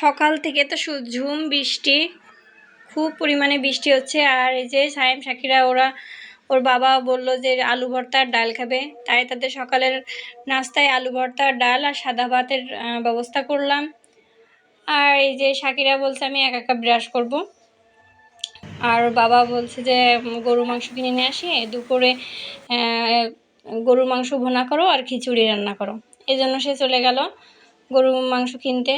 সকাল থেকে তো ঝুম, বৃষ্টি, খুব পরিমাণে বৃষ্টি হচ্ছে। আর এই যে সায়েম শাকিরা ওরা, ওর বাবা বলল যে আলু ভর্তা আর ডাল খাবে। তাই তাদের সকালের নাস্তায় আলু ভর্তা ডাল আর সাদা ভাতের ব্যবস্থা করলাম। আর এই যে শাকিরা বলছে, আমি এক একা ব্রাশ করব। আর বাবা বলছে যে, গরুর মাংস কিনে নিয়ে আসি। দুপুরে গরুর মাংস ভোনা করো আর খিচুড়ি রান্না করো। এই জন্য সে চলে গেল গরুর মাংস কিনতে।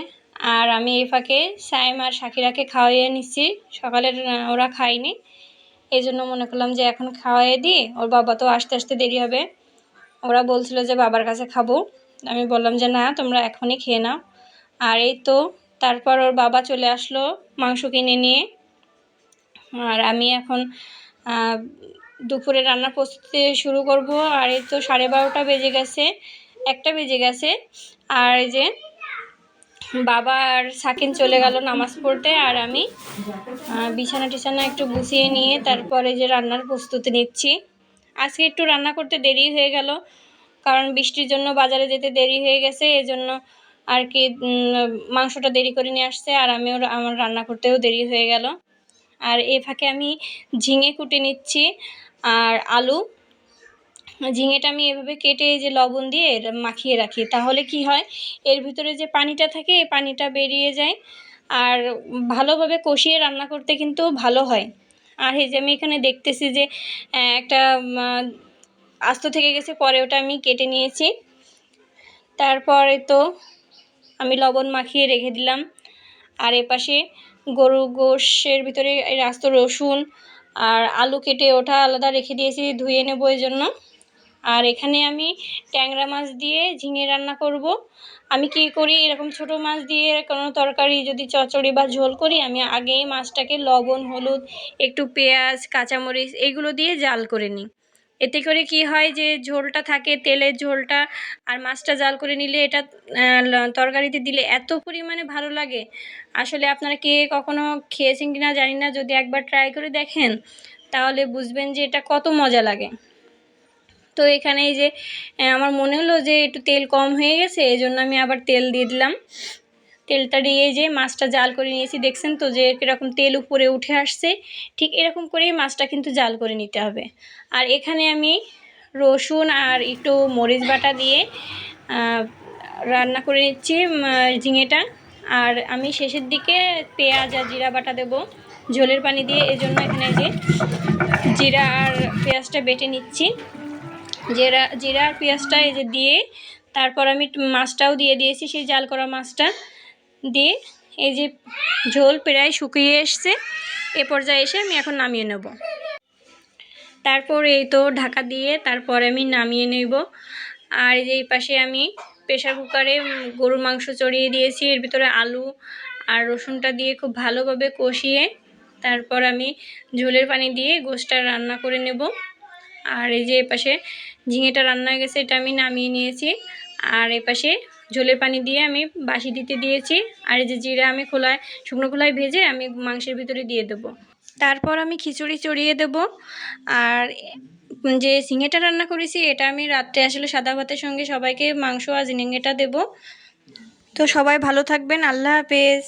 আর আমি এই ফাঁকে সাইম আর শাকিরাকে খাওয়াইয়ে নিচ্ছি সকালের ওরা খায়নি। এই জন্য মনে করলাম যে এখন খাওয়াইয়ে দিই। ওর বাবা তো আসতে আসতে দেরি হবে। ওরা বলছিল যে বাবার কাছে খাব। আমি বললাম যে না, তোমরা এখনই খেয়ে নাও। আর এই তো তারপর ওর বাবা চলে আসলো মাংস কিনে নিয়ে। আর আমি এখন দুপুরে রান্নার প্রস্তুতি শুরু করব। আর এই তো সাড়ে বারোটা বেজে গেছে। একটা বেজে গেছে। আর এই যে বাবা আর সাকিন চলে গেল নামাজ পড়তে আর আমি বিছানা টিছানা একটু গুছিয়ে নিয়ে তারপরে যে রান্নার প্রস্তুতি নিচ্ছি। আজকে একটু রান্না করতে দেরি হয়ে গেল, কারণ বৃষ্টির জন্য বাজারে যেতে দেরি হয়ে গেছে, এজন্য আর কি মাংসটা দেরি করে নিয়ে আসছে আর আমিও আমার রান্না করতেও দেরি হয়ে গেল। আর এ ফাঁকে আমি ঝিঙে কুটে নিচ্ছি আর আলু। ঝিঙেটা আমি এভাবে কেটে যে লবণ দিয়ে মাখিয়ে রাখি। তাহলে কি হয়? এর ভিতরে যে পানিটা থাকে, এই পানিটা বেরিয়ে যায় আর ভালোভাবে কষিয়ে রান্না করতে কিন্তু ভালো হয়। আর এই যে আমি এখানে দেখতেছি যে একটা আস্ত থেকে গেছে, পরে ওটা আমি কেটে নিয়েছি। তারপরে তো আমি লবণ মাখিয়ে রেখে দিলাম। আর এপাশে গরু গোশের ভিতরে আস্ত রসুন আর আলু কেটে ওটা আলাদা রেখে দিয়েছি ধুয়ে নেব এই জন্য আর এখানে আমি ট্যাংরা মাছ দিয়ে ঝিঙে রান্না করব। আমি কি করি? এরকম ছোট মাছ দিয়ে কোনো তরকারি যদি চচ্চড়ি বা ঝোল করি, আমি আগেই মাছটাকে লবণ, হলুদ, একটু পেঁয়াজ, কাঁচামরিচ এগুলো দিয়ে জাল করে নিই। এতে করে কি হয় যে ঝোলটা থাকে, তেলের ঝোলটা আর মাছটা জাল করে নিলে এটা তরকারিতে দিলে এত পরিমাণে ভালো লাগে। আসলে আপনারা কে কখনো খেয়েছেন কিনা জানি না, যদি একবার ট্রাই করে দেখেন, তাহলে বুঝবেন যে এটা কত মজা লাগে। তো এখানে এই যে আমার মনে হলো যে একটু তেল কম হয়ে গেছে এই জন্য আমি আবার তেল দিয়ে দিলাম। তেলটা দিয়ে যে মাছটা জাল করে নিয়েছি, দেখছেন তো যে কীরকম তেল উপরে উঠে আসছে, ঠিক এরকম করেই মাছটা কিন্তু জাল করে নিতে হবে। আর এখানে আমি রসুন আর একটু মরিচ বাটা দিয়ে রান্না করে নিচ্ছি ঝিঙেটা। আর আমি শেষের দিকে পেঁয়াজ আর জিরা বাটা দেবো, ঝোলের পানি দিয়ে, এজন্য এখানে যে জিরা আর পেঁয়াজটা বেটে নিচ্ছি। জিরা জিরা আর পেঁয়াজটা এই যে দিয়ে, তারপর আমি মাছটাও দিয়ে দিয়েছি, সেই জাল করা মাছটা দিয়ে। এই যে ঝোল প্রায় শুকিয়ে এসছে, এ পর্যায়ে এসে আমি এখন নামিয়ে নেব। তারপর এই তো ঢাকা দিয়ে তারপর আমি নামিয়ে নেব। আর এই যে এই পাশে আমি প্রেশার কুকারে গরুর মাংস চড়িয়ে দিয়েছি। এর ভিতরে আলু আর রসুনটা দিয়ে খুব ভালোভাবে কষিয়ে, তারপর আমি ঝোলের পানি দিয়ে গোশটা রান্না করে নেব। আর এই যে এপাশে ঝিঙেটা রান্না হয়ে গেছে, এটা আমি নামিয়ে নিয়েছি। আর এপাশে ঝোলের পানি দিয়ে আমি বাসি দিতে দিয়েছি। আর এই যে জিরা আমি খোলায়, শুকনো খোলায় ভেজে আমি মাংসের ভিতরে দিয়ে দেবো। তারপর আমি খিচুড়ি চড়িয়ে দেব। আর যে ঝিঙেটা রান্না করেছি, এটা আমি রাত্রে আসলে সাদা ভাতের সঙ্গে সবাইকে মাংস আর ঝিঙেটা দেবো। তো সবাই ভালো থাকবেন, আল্লাহ হাফেজ।